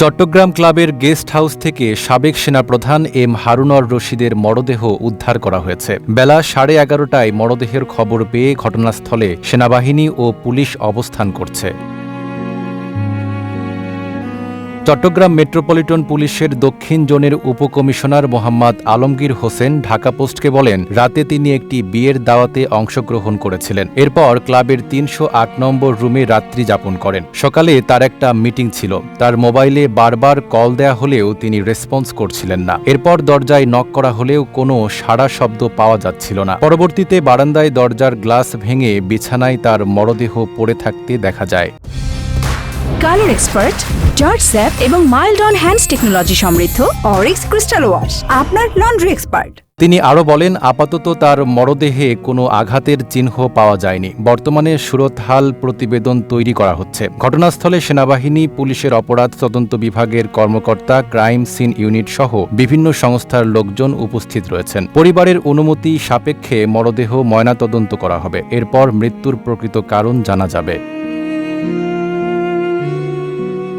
চট্টগ্রাম ক্লাবের guest house থেকে সাবেক সেনাপ্রধান এম হারুনর রশিদের মরদেহ উদ্ধার করা হয়েছে। বেলা সাড়ে এগারোটায় মরদেহের খবর পেয়ে ঘটনাস্থলে সেনাবাহিনী ও পুলিশ অবস্থান করছে। চট্টগ্রাম মেট্রোপলিটন পুলিশের দক্ষিণ জোনের উপকমিশনার মোহাম্মদ আলমগীর হোসেন ঢাকা পোস্টকে বলেন, রাতে তিনি একটি বিয়ের দাওয়াতে অংশগ্রহণ করেছিলেন। এরপর ক্লাবের তিনশো আট নম্বর রুমে রাত্রি যাপন করেন। সকালে তার একটা মিটিং ছিল। তার মোবাইলে বারবার কল দেয়া হলেও তিনি রেসপন্স করছিলেন না। এরপর দরজায় নক করা হলেও কোনো সাড়া শব্দ পাওয়া যাচ্ছিল না। পরবর্তীতে বারান্দায় দরজার গ্লাস ভেঙে বিছানায় তার মরদেহ পড়ে থাকতে দেখা যায়। কালার এক্সপার্ট জর্জ স্যাপ এবং মাইল্ড অন হ্যান্ডস টেকনোলজি সমৃদ্ধ অরিক্স ক্রিস্টাল ওয়াশ, আপনার লন্ড্রি এক্সপার্ট। তিনি আরও বলেন, আপাতত তার মরদেহে কোনো আঘাতের চিহ্ন পাওয়া যায়নি। বর্তমানে সুরতহাল প্রতিবেদন তৈরি করা হচ্ছে। ঘটনাস্থলে সেনাবাহিনী, পুলিশের অপরাধ তদন্ত বিভাগের কর্মকর্তা, ক্রাইম সিন ইউনিট সহ বিভিন্ন সংস্থার লোকজন উপস্থিত রয়েছেন। পরিবারের অনুমতি সাপেক্ষে মরদেহ ময়নাতদন্ত করা হবে। এরপর মৃত্যুর প্রকৃত কারণ জানা যাবে।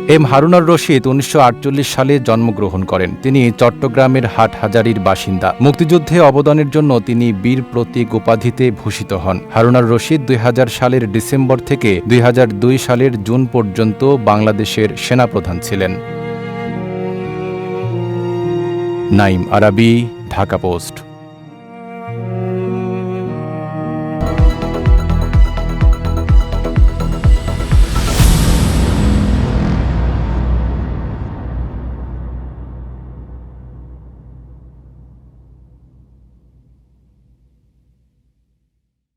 এম হারুনার রশিদ উনিশশো আটচল্লিশ সালে জন্মগ্রহণ করেন। তিনি চট্টগ্রামের হাটহাজারির বাসিন্দা। মুক্তিযুদ্ধে অবদানের জন্য তিনি বীর প্রতীক উপাধিতে ভূষিত হন। হারুনার রশিদ দুই হাজার সালের ডিসেম্বর থেকে দুই হাজার দুই সালের জুন পর্যন্ত বাংলাদেশের সেনাপ্রধান ছিলেন। নাইম আরাবি, ঢাকা পোস্ট।